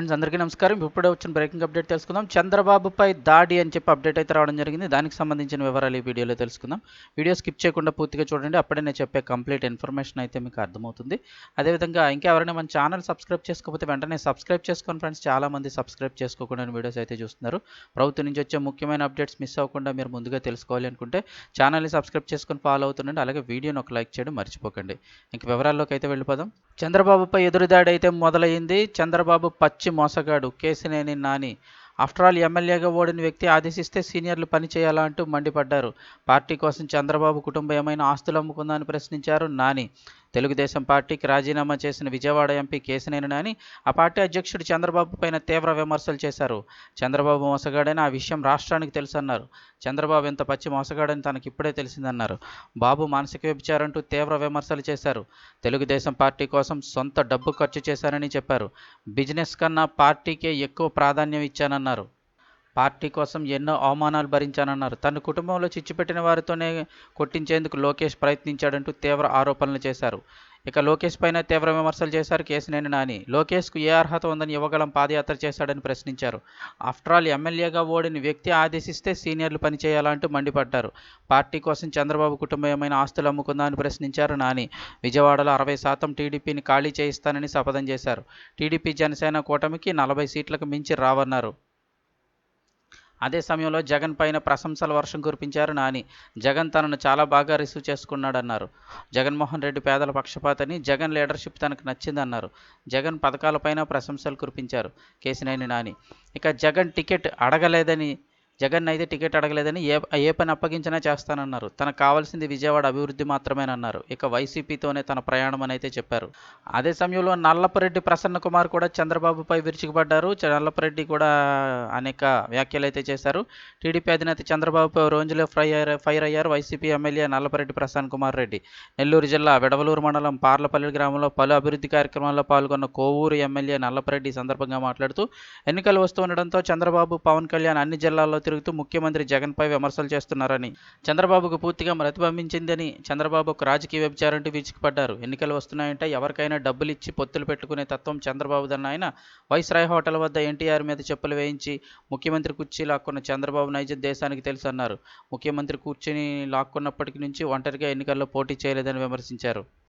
Friends అందరికీ నమస్కారం. ఇప్పుడే వచ్చిన బ్రేకింగ్ అప్డేట్ తెలుసుకుందాం. చంద్రబాబుపై దాడి అని చెప్పి అప్డేట్ అయితే రావడం జరిగింది. దానికి సంబంధించిన వివరాలు ఈ వీడియోలో తెలుసుకుందాం. వీడియో స్కిప్ చేయకుండా పూర్తిగా చూడండి. అప్పుడే నేను చెప్పే కంప్లీట్ ఇన్ఫర్మేషన్ అయితే మీకు అర్థమవుతుంది. అదేవిధంగా ఇంకా ఎవరైనా మన ఛానల్ సబ్స్క్రైబ్ చేసుకోకపోతే వెంటనే సబ్స్క్రైబ్ చేసుకోండి ఫ్రెండ్స్ చాలా మంది సబ్స్క్రైబ్ చేసుకోకుండా వీడియోస్ అయితే చూస్తున్నారు. ప్రభుత్వం నుంచి వచ్చే ముఖ్యమైన అప్డేట్స్ మిస్ అవ్వకుండా మీరు ముందుగా తెలుసుకోవాలి అనుకుంటే ఛానల్ని సబ్స్క్రైబ్ చేసుకొని ఫాలో అవుతుండండి. అలాగే వీడియోని ఒక లైక్ చేయడం మర్చిపోకండి. ఇంక వివరాల్లోకి అయితే వెళ్ళిపోదాం. చంద్రబాబుపై ఎదురుదాడి అయితే మొదలైంది. చంద్రబాబు పచ్చి మోసగాడు. కేసినేని నాని ఆఫ్టర్ ఆల్ ఎమ్మెల్యేగా ఓడిన వ్యక్తి ఆదేశిస్తే సీనియర్లు పని చేయాలా అంటూ మండిపడ్డారు. పార్టీ కోసం చంద్రబాబు కుటుంబం ఏమైనా ఆస్తులు అమ్ముకుందా అని ప్రశ్నించారు నాని. తెలుగుదేశం పార్టీకి రాజీనామా చేసిన విజయవాడ ఎంపీ కేసినేని నాని ఆ పార్టీ అధ్యక్షుడు చంద్రబాబు పైన తీవ్ర విమర్శలు చేశారు. చంద్రబాబు మోసగాడని ఆ విషయం రాష్ట్రానికి తెలుసన్నారు. చంద్రబాబు ఇంత పచ్చి మోసగాడని తనకి ఇప్పుడే తెలిసిందన్నారు. బాబు మానసిక వ్యభిచారంటూ తీవ్ర విమర్శలు చేశారు. తెలుగుదేశం పార్టీ కోసం సొంత డబ్బు ఖర్చు చేశారని చెప్పారు. బిజినెస్ కన్నా పార్టీకే ఎక్కువ ప్రాధాన్యం ఇచ్చానన్నారు. పార్టీ కోసం ఎన్నో అవమానాలు భరించానన్నారు. తన కుటుంబంలో చిచ్చుపెట్టిన వారితోనే కొట్టించేందుకు లోకేష్ ప్రయత్నించాడంటూ తీవ్ర ఆరోపణలు చేశారు. ఇక లోకేష్ పైన తీవ్ర విమర్శలు చేశారు కేసినేని నాని. లోకేష్కు ఏ అర్హత ఉందని యువగలం పాదయాత్ర చేశాడని ప్రశ్నించారు. ఆఫ్టర్ ఆల్ ఎమ్మెల్యేగా ఓడిన వ్యక్తి ఆదేశిస్తే సీనియర్లు పనిచేయాలంటూ మండిపడ్డారు. పార్టీ కోసం చంద్రబాబు కుటుంబం ఏమైనా ఆస్తులు అమ్ముకుందా అని ప్రశ్నించారు నాని. విజయవాడలో అరవై శాతం టీడీపీని ఖాళీ చేయిస్తానని శపథం చేశారు. టీడీపీ జనసేన కూటమికి నలభై సీట్లకు మించి రావన్నారు. అదే సమయంలో జగన్ పైన ప్రశంసల వర్షం కురిపించారు నాని. జగన్ తనను చాలా బాగా రిసీవ్ చేసుకున్నాడన్నారు. జగన్మోహన్ రెడ్డి పేదల పక్షపాతని జగన్ లీడర్షిప్ తనకు నచ్చిందన్నారు. జగన్ పథకాలపైన ప్రశంసలు కురిపించారు కేసినేని నాని. ఇక జగన్ టికెట్ అడగలేదని జగన్ అయితే టికెట్ అడగలేదని ఏ ఏ పని అప్పగించినా చేస్తానన్నారు. తనకు కావాల్సింది విజయవాడ అభివృద్ధి మాత్రమేనన్నారు. ఇక వైసీపీతోనే తన ప్రయాణం అని అయితే చెప్పారు. అదే సమయంలో నల్లపరెడ్డి ప్రసన్న కుమార్ కూడా చంద్రబాబుపై విరుచుకుపడ్డారు. నల్లపరెడ్డి కూడా అనేక వ్యాఖ్యలు అయితే చేశారు. టీడీపీ అధినేత చంద్రబాబుపై ఓ రోజులో ఫ్రై ఫైర్ అయ్యారు. వైసీపీ ఎమ్మెల్యే నల్లపరెడ్డి ప్రసన్న కుమార్ రెడ్డి. నెల్లూరు జిల్లా విడవలూరు మండలం పార్లపల్లి గ్రామంలో పలు అభివృద్ధి కార్యక్రమాల్లో పాల్గొన్న కోవూరు ఎమ్మెల్యే నల్లపరెడ్డి సందర్భంగా మాట్లాడుతూ ఎన్నికలు వస్తుండడంతో చంద్రబాబు పవన్ కళ్యాణ్ అన్ని జిల్లాల్లో తిరుగుతూ ముఖ్యమంత్రి జగన్పై విమర్శలు చేస్తున్నారని. చంద్రబాబుకు పూర్తిగా ప్రతిబింబించిందని చంద్రబాబుకు రాజకీయ వ్యభిచారంటూ విరుచుకుపడ్డారు. ఎన్నికలు వస్తున్నాయంటే ఎవరికైనా డబ్బులు ఇచ్చి పొత్తులు పెట్టుకునే తత్వం చంద్రబాబుదన్న ఆయన. వైస్రాయ్ హోటల్ వద్ద ఎన్టీఆర్ మీద చెప్పులు వేయించి ముఖ్యమంత్రి కుర్చీ లాక్కున్న చంద్రబాబు నైజం దేశానికి తెలుసన్నారు. ముఖ్యమంత్రి కూర్చుని లాక్కున్నప్పటికీ నుంచి ఒంటరిగా ఎన్నికల్లో పోటీ చేయలేదని విమర్శించారు.